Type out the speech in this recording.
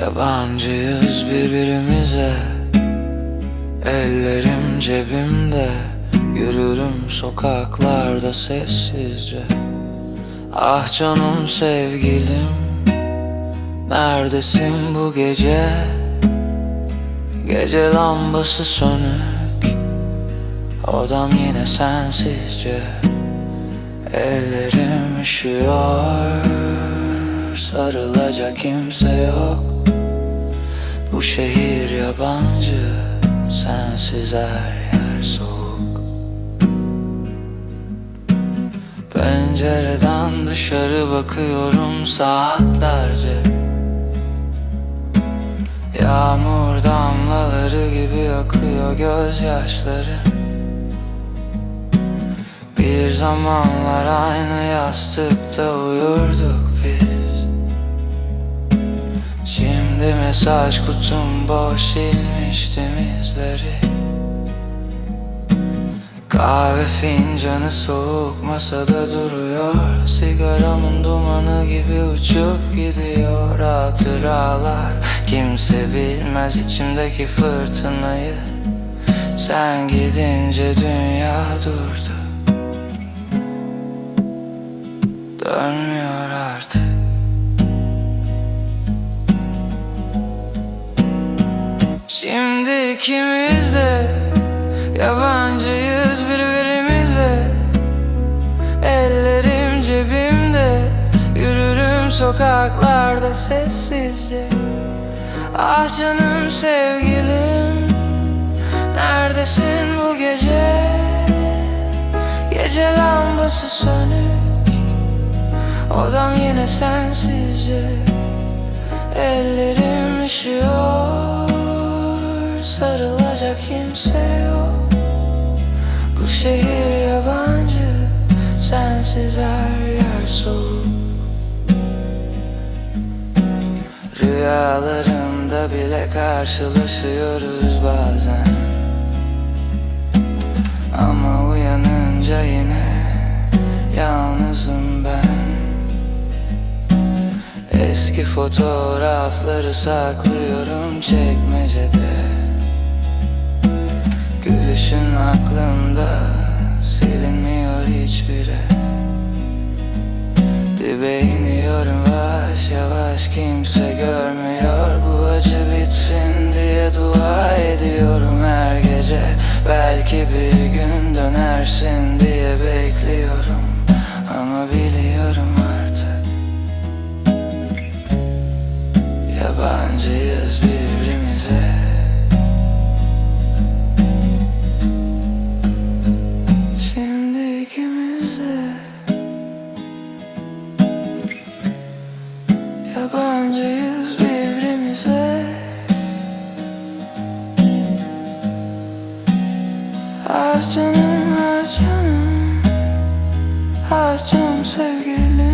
Yabancıyız birbirimize. Ellerim cebimde Yürürüm sokaklarda sessizce. Ah canım sevgilim Neredesin bu gece? Gece lambası sönük Odam yine sensizce. Ellerim üşüyor Sarılacak kimse yok. Bu şehir yabancı Sensiz her yer soğuk. Pencereden dışarı bakıyorum saatlerce. Yağmur damlaları gibi akıyor gözyaşları. Bir zamanlar aynı yastıkta uyurduk mesaj kutum boş silmiştim izleri Kahve fincanı soğuk masada duruyor. Sigaramın dumanı gibi uçup gidiyor. Hatıralar kimse bilmez içimdeki fırtınayı. Sen gidince dünya durdu. Dönmüyor artık Şimdi ikimiz de yabancıyız birbirimize. Ellerim cebimde Yürürüm sokaklarda sessizce. Ah canım sevgilim Neredesin bu gece? Gece lambası sönük Odam yine sensizce. Ellerim üşüyor Sarılacak kimse yok. Bu şehir yabancı Sensiz her yer soğuk. Rüyalarımda bile karşılaşıyoruz bazen. Ama uyanınca yine yalnızım ben. Eski fotoğrafları saklıyorum çekmecede Gülüşün aklımda silinmiyor hiçbiri. Dibe iniyorum yavaş yavaş kimse görmüyor. Bu acı bitsin diye dua ediyorum her gece. Belki bir gün dönersin diye Yabancıyız birbirimize Ah canım, ah canım. Ah canım sevgilim